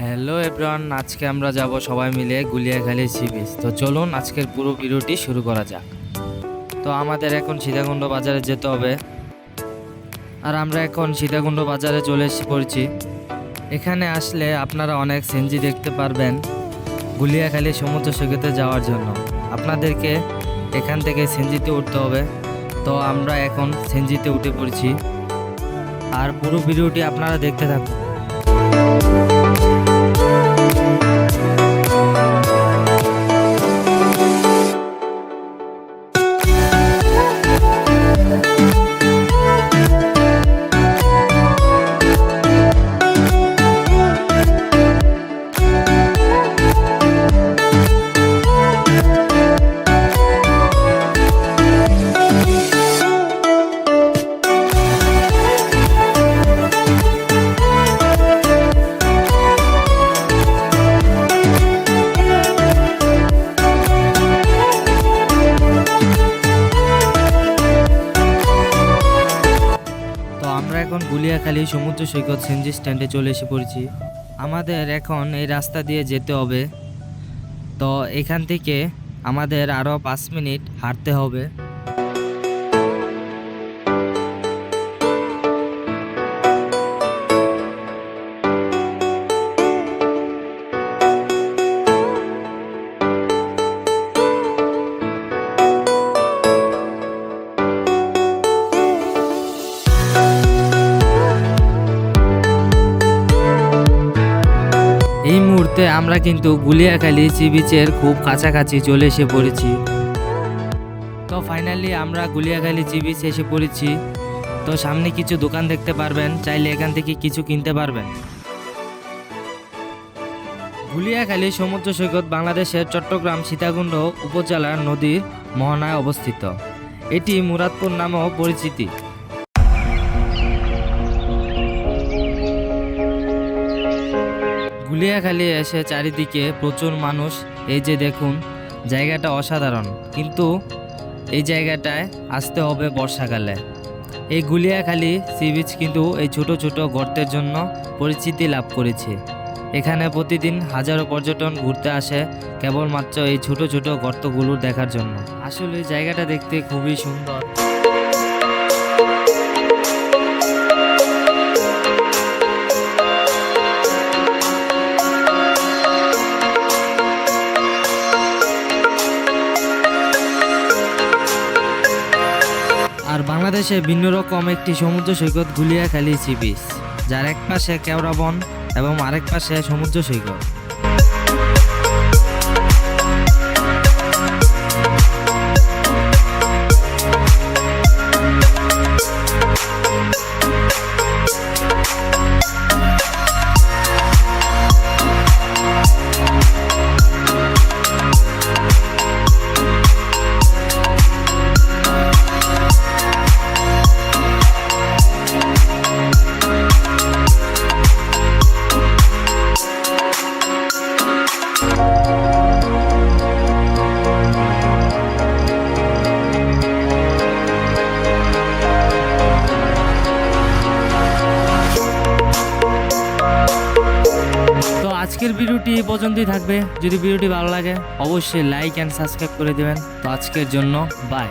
Hello everyone আজকে আমরা যাব সবাই মিলে গুলিয়াখালী সি বিচ তো চলুন আজকের পুরো ভিডিওটি শুরু করা যাক। তো আমাদের এখন সীতাকুণ্ড বাজারে যেতে হবে। আর আমরা এখন সীতাকুণ্ড বাজারে চলে এসে পড়ছি। এখানে আসলে আপনারা অনেক সেনজি দেখতে পারবেন গুলিয়াখালী সমুদ্র সৈকতে যাওয়ার জন্য। আপনাদেরকে এখান থেকে সেনজিতে উঠতে হবে। তো আমরা এখন সেনজিতে উঠে পড়ছি। আর পুরো ভিডিওটি আপনারা দেখতে থাকুন। এখন সমুদ্র সৈকত সেনজি স্ট্যান্ডে চলে এসে পড়েছি। আমাদের এখন এই রাস্তা দিয়ে যেতে হবে। তো এখান থেকে আমাদের আরও পাঁচ মিনিট হাঁটতে হবে। মুহূর্তে আমরা কিন্তু গুলিয়াখালী সি বিচের খুব কাছাকাছি চলে এসে পড়েছি। তো ফাইনালি আমরা গুলিয়াখালী সি বিচ এসে পড়েছি। তো সামনে কিছু দোকান দেখতে পারবেন, চাইলে এখান থেকে কিছু কিনতে পারবেন। গুলিয়াখালী সমুদ্র সৈকত বাংলাদেশের চট্টগ্রাম সীতাকুণ্ড উপজেলার নদীর মোহনায় অবস্থিত। এটি মুরাদপুর নামেও পরিচিতি। গুলিয়াখালী এসে চারিদিকে প্রচুর মানুষ, এই যে দেখুন, জায়গাটা অসাধারণ। কিন্তু এই জায়গাটায় আসতে হবে বর্ষাকালে। এই গুলিয়াখালী সি বিচ কিন্তু এই ছোট ছোট গর্তের জন্য পরিচিতি লাভ করেছে। এখানে প্রতিদিন হাজারো পর্যটন ঘুরতে আসে কেবলমাত্র এই ছোট ছোট গর্তগুলো দেখার জন্য। আসলে জায়গাটা দেখতে খুবই সুন্দর। বাংলাদেশে ভিন্ন রকম একটি সমুদ্র সৈকত গুলিয়াখালী সি বিচ, যার এক পাশে কেওড়া বন এবং আরেক পাশে সমুদ্র সৈকত। ভিডিওটি এই পর্যন্তই থাকবে। যদি ভিডিওটি ভালো লাগে, অবশ্যই লাইক অ্যান্ড সাবস্ক্রাইব করে দেবেন। তো আজকের জন্য বাই